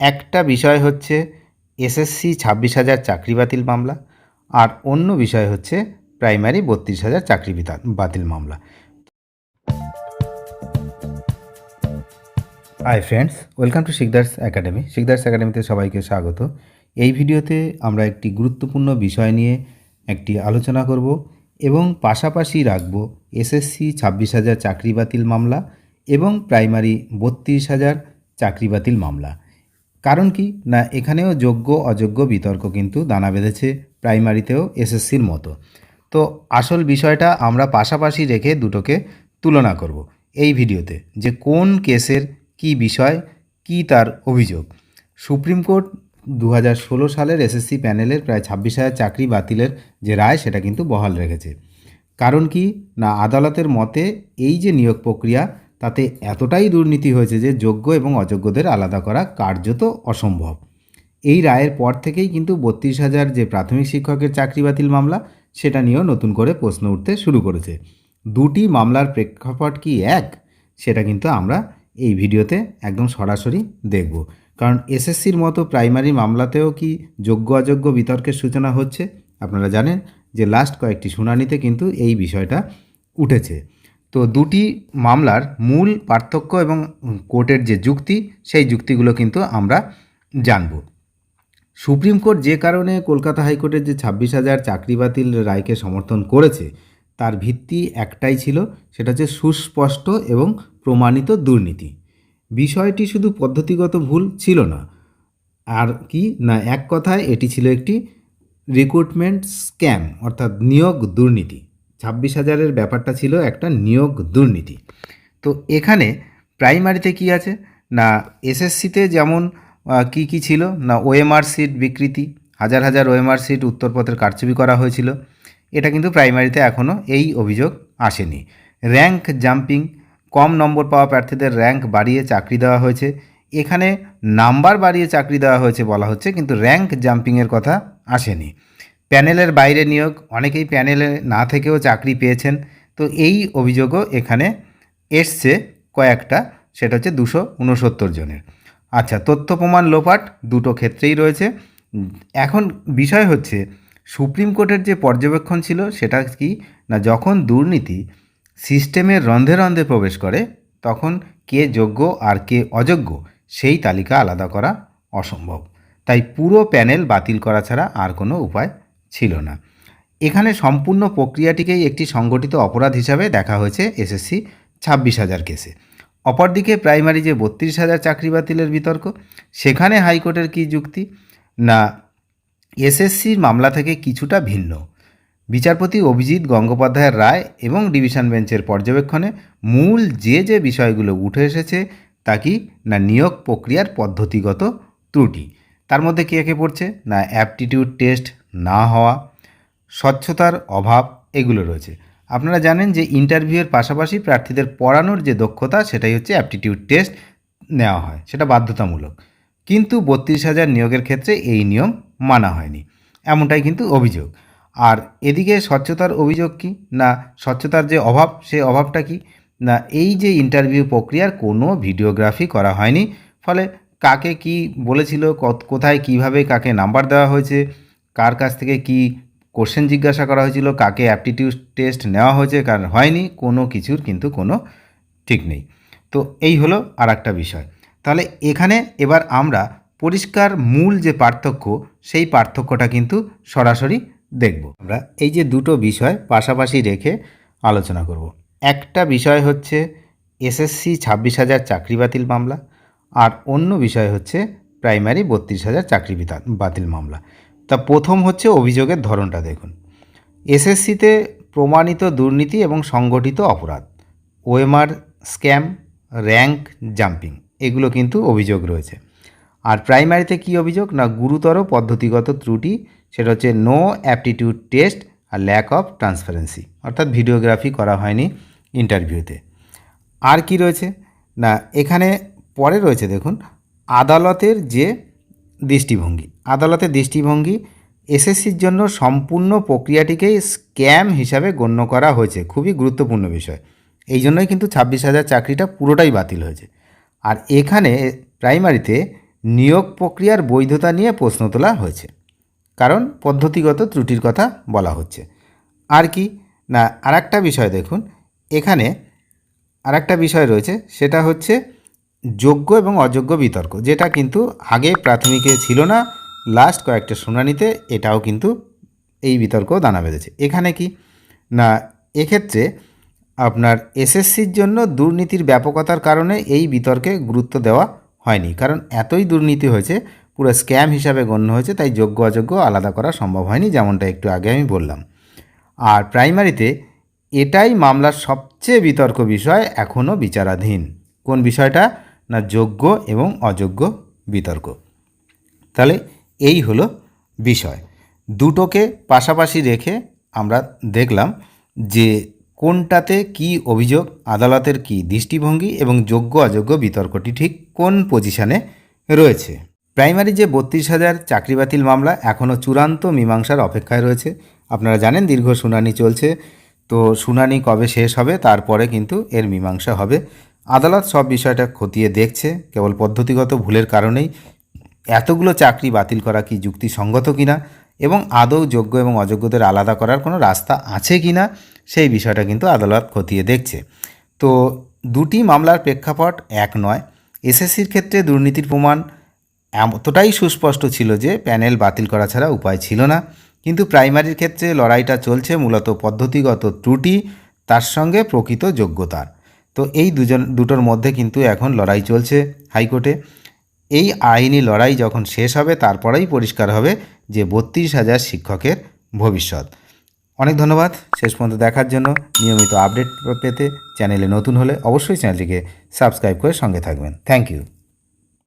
একটা বিষয় হচ্ছে এসএসসি ছাব্বিশ হাজার চাকরি বাতিল মামলা আর অন্য বিষয় হচ্ছে প্রাইমারি বত্রিশ হাজার চাকরি বাতিল মামলা। Hi friends welcome to Sikdars academy Sikdars একাডেমিতে সবাইকে স্বাগত। এই ভিডিওতে আমরা একটি গুরুত্বপূর্ণ বিষয় নিয়ে একটি আলোচনা করব এবং পাশাপাশি রাখব এসএসসি ছাব্বিশ হাজার চাকরি বাতিল মামলা এবং প্রাইমারি বত্রিশ হাজার চাকরি বাতিল মামলা। কারণ কি? না, এখানেও যোগ্য, অযোগ্য বিতর্ক কিন্তু দানা বেঁধেছে প্রাইমারিতেও এসএসসির মতো। তো আসল বিষয়টা আমরা পাশাপাশি রেখে দুটোকে তুলনা করব এই ভিডিওতে যে কোন কেসের কি বিষয়, কি তার অভিযোগ। সুপ্রিম কোর্ট দু সালের এসএসসি প্যানেলের প্রায় ছাব্বিশ হাজার চাকরি বাতিলের যে রায়, সেটা কিন্তু বহাল রেখেছে। কারণ কি? না, আদালতের মতে এই যে নিয়োগ প্রক্রিয়া তাতে এতটাই দুর্নীতি হয়েছে যে যোগ্য এবং অযোগ্যদের আলাদা করা কার্যত অসম্ভব। এই রায়ের পর থেকেই কিন্তু বত্রিশ হাজার যে প্রাথমিক শিক্ষকের চাকরি বাতিল মামলা, সেটা নিয়েও নতুন করে প্রশ্ন উঠতে শুরু করেছে। দুটি মামলার প্রেক্ষাপট কি এক? সেটা কিন্তু আমরা এই ভিডিওতে একদম সরাসরি দেখব। কারণ এসএসসির মতো প্রাইমারি মামলাতেও কি যোগ্য অযোগ্য বিতর্কের সূচনা হচ্ছে? আপনারা জানেন যে লাস্ট কয়েকটি শুনানিতে কিন্তু এই বিষয়টা উঠেছে। তো দুটি মামলার মূল পার্থক্য এবং কোর্টের যে যুক্তি, সেই যুক্তিগুলো কিন্তু আমরা জানব। সুপ্রিম কোর্ট যে কারণে কলকাতা হাইকোর্টের যে ছাব্বিশ হাজার চাকরি বাতিল রায়কে সমর্থন করেছে, তার ভিত্তি একটাই ছিল, সেটা হচ্ছে সুস্পষ্ট এবং প্রমাণিত দুর্নীতি। বিষয়টি শুধু পদ্ধতিগত ভুল ছিল না, আর কি না, এক কথায় এটি ছিল একটি রিক্রুটমেন্ট স্ক্যাম অর্থাৎ নিয়োগ দুর্নীতি। ছাব্বিশ হাজারের ব্যাপারটা ছিল একটা নিয়োগ দুর্নীতি। তো এখানে প্রাইমারিতে কি আছে? না এসএসসিতে যেমন কি কি ছিল? না ওএমআর সিট বিকৃতি, হাজার হাজার ওএমআর সিট উত্তরপত্রের কারচুপি করা হয়েছিল। এটা কিন্তু প্রাইমারিতে এখনও এই অভিযোগ আসেনি। র্যাঙ্ক জাম্পিং, কম নম্বর পাওয়া প্রার্থীদের র্যাঙ্ক বাড়িয়ে চাকরি দেওয়া হয়েছে। এখানে নাম্বার বাড়িয়ে চাকরি দেওয়া হয়েছে বলা হচ্ছে, কিন্তু র্যাঙ্ক জাম্পিংয়ের কথা আসেনি। প্যানেলের বাইরে নিয়োগ, অনেকেই প্যানেলে না থেকেও চাকরি পেয়েছেন। তো এই অভিযোগও এখানে এসছে কয়েকটা, সেটা হচ্ছে দুশো উনসত্তর জনের। আচ্ছা তথ্য প্রমাণ লোপাট দুটো ক্ষেত্রেই রয়েছে। এখন বিষয় হচ্ছে, সুপ্রিম কোর্টের যে পর্যবেক্ষণ ছিল, সেটা কি না যখন দুর্নীতি সিস্টেমের রন্ধে রন্ধে প্রবেশ করে, তখন কে যোগ্য আর কে অযোগ্য, সেই তালিকা আলাদা করা অসম্ভব। তাই পুরো প্যানেল বাতিল করা ছাড়া আর কোনো উপায় ছিল না। এখানে সম্পূর্ণ প্রক্রিয়াটিকেই একটি সংগঠিত অপরাধ হিসাবে দেখা হয়েছে এসএসসি ছাব্বিশ হাজার কেসে। অপরদিকে প্রাইমারি যে বত্রিশ হাজার চাকরি বাতিলের বিতর্ক, সেখানে হাইকোর্টের কী যুক্তি? না, এসএসসির মামলা থেকে কিছুটা ভিন্ন। বিচারপতি অভিজিৎ গঙ্গোপাধ্যায়ের রায় এবং ডিভিশন বেঞ্চের পর্যবেক্ষণে মূল যে যে বিষয়গুলো উঠে এসেছে তা কি না নিয়োগ প্রক্রিয়ার পদ্ধতিগত ত্রুটি? তার মধ্যে কে কে পড়ছে? না, অ্যাপটিটিউড টেস্ট না হওয়া, স্বচ্ছতার অভাব, এগুলো রয়েছে। আপনারা জানেন যে ইন্টারভিউয়ের পাশাপাশি প্রার্থীদের পড়ানোর যে দক্ষতা, সেটাই হচ্ছে অ্যাপটিটিউড টেস্ট নেওয়া হয়। সেটা বাধ্যতামূলক। কিন্তু বত্রিশ হাজার নিয়োগের ক্ষেত্রে এই নিয়ম মানা হয়নি। এমনটাই কিন্তু অভিযোগ। আর এদিকে স্বচ্ছতার অভিযোগ কি? না, স্বচ্ছতার যে অভাব সেই অভাবটা কি? না, এই যে ইন্টারভিউ প্রক্রিয়ার কোনো ভিডিওগ্রাফি করা হয়নি, ফলে কাকে কি বলেছিল কোথায়, কীভাবে কাকে নাম্বার দেওয়া হয়েছে কার কাছ থেকে কি কোশ্চেন জিজ্ঞাসা করা হয়েছিল, কাকে অ্যাপটিটিউড টেস্ট নেওয়া হয়েছে, কার হয়নি, কোনো কিছুর কিন্তু কোনো ঠিক নেই। তো এই হলো আর একটা বিষয়। তাহলে এখানে এবার আমরা পরিষ্কার মূল যে পার্থক্য, সেই পার্থক্যটা কিন্তু সরাসরি দেখব। আমরা এই যে দুটো বিষয় পাশাপাশি রেখে আলোচনা করব। একটা বিষয় হচ্ছে এসএসসি ছাব্বিশ হাজার চাকরি বাতিল মামলা, আর অন্য বিষয় হচ্ছে প্রাইমারি বত্রিশ হাজার চাকরি বাতিল মামলা। তা প্রথম হচ্ছে অভিযোগের ধরনটা দেখুন। এসএসসিতে প্রমাণিত দুর্নীতি এবং সংগঠিত অপরাধ, ওএমআর স্ক্যাম, র্যাঙ্ক জাম্পিং, এগুলো কিন্তু অভিযোগ রয়েছে। আর প্রাইমারিতে কি অভিযোগ? না, গুরুতর পদ্ধতিগত ত্রুটি, সেটা হচ্ছে নো অ্যাপটিটিউড টেস্ট আর ল্যাক অফ ট্রান্সপারেন্সি, অর্থাৎ ভিডিওগ্রাফি করা হয়নি ইন্টারভিউতে। আর কি রয়েছে? না, এখানে পরে রয়েছে দেখুন, আদালতের যে দৃষ্টিভঙ্গি। আদালতের দৃষ্টিভঙ্গি এসএসসির জন্য সম্পূর্ণ প্রক্রিয়াটিকেই স্ক্যাম হিসাবে গণ্য করা হয়েছে। খুবই গুরুত্বপূর্ণ বিষয়। এই জন্যই কিন্তু ছাব্বিশ হাজার চাকরিটা পুরোটাই বাতিল হয়েছে। আর এখানে প্রাইমারিতে নিয়োগ প্রক্রিয়ার বৈধতা নিয়ে প্রশ্ন তোলা হয়েছে। কারণ পদ্ধতিগত ত্রুটির কথা বলা হচ্ছে। আর কি? না, আরেকটা বিষয় দেখুন। এখানে আরেকটা বিষয় রয়েছে। সেটা হচ্ছে যোগ্য এবং অযোগ্য বিতর্ক, যেটা কিন্তু আগে প্রাথমিকে ছিল না লাস্ট কয়েকটা শুনানিতে এটাও কিন্তু এই বিতর্ক দানা বেঁধেছে। এখানে কি? না, এক্ষেত্রে আপনার এসএসসির জন্য দুর্নীতির ব্যাপকতার কারণে এই বিতর্কে গুরুত্ব দেওয়া হয়নি, কারণ এতই দুর্নীতি হয়েছে, পুরো স্ক্যাম হিসাবে গণ্য হয়েছে, তাই যোগ্য অযোগ্য আলাদা করা সম্ভব হয়নি, যেমনটা একটু আগে আমি বললাম। আর প্রাইমারিতে এটাই মামলার সবচেয়ে বিতর্ক বিষয় এখনও বিচারাধীন। কোন বিষয়টা? না যোগ্য এবং অযোগ্য বিতর্ক। তাহলে এই হলো বিষয়। দুটোকে পাশাপাশি রেখে আমরা দেখলাম যে কোনটাতে কি অভিযোগ, আদালতের কি দৃষ্টিভঙ্গি এবং যোগ্য, অযোগ্য বিতর্কটি ঠিক কোন পজিশনে রয়েছে। প্রাইমারি যে বত্রিশ হাজার চাকরি বাতিল মামলা এখনও চূড়ান্ত মীমাংসার অপেক্ষায় রয়েছে। আপনারা জানেন দীর্ঘ শুনানি চলছে। তো শুনানি কবে শেষ হবে, তারপরে কিন্তু এর মীমাংসা হবে। আদালত সব বিষয়টা খতিয়ে দেখছে, কেবল পদ্ধতিগত ভুলের কারণেই। এতগুলো চাকরি বাতিল করা কি যুক্তিসঙ্গত কিনা? এবং আদৌ যোগ্য এবং অযোগ্যদের আলাদা করার কোনো রাস্তা আছে কি না সেই বিষয়টা কিন্তু আদালত খতিয়ে দেখছে। তো দুটি মামলার প্রেক্ষাপট এক নয়। এসএসসির ক্ষেত্রে দুর্নীতির প্রমাণ এতটাই সুস্পষ্ট ছিল যে প্যানেল বাতিল করা ছাড়া উপায় ছিল না। কিন্তু প্রাইমারির ক্ষেত্রে লড়াইটা চলছে মূলত পদ্ধতিগত ত্রুটি, তার সঙ্গে প্রকৃত যোগ্যতার। তো এই দুজন, দুটোর মধ্যে কিন্তু এখন লড়াই চলছে হাইকোর্টে। এই আইনি লড়াই যখন শেষ হবে, তারপরেই পরিষ্কার হবে যে বত্রিশ হাজার শিক্ষকের ভবিষ্যৎ। অনেক ধন্যবাদ। শেষ পর্যন্ত দেখার জন্য নিয়মিত আপডেট পেতে চ্যানেলে নতুন হলে অবশ্যই চ্যানেলটিকে সাবস্ক্রাইব করে সঙ্গে থাকবেন। Thank you.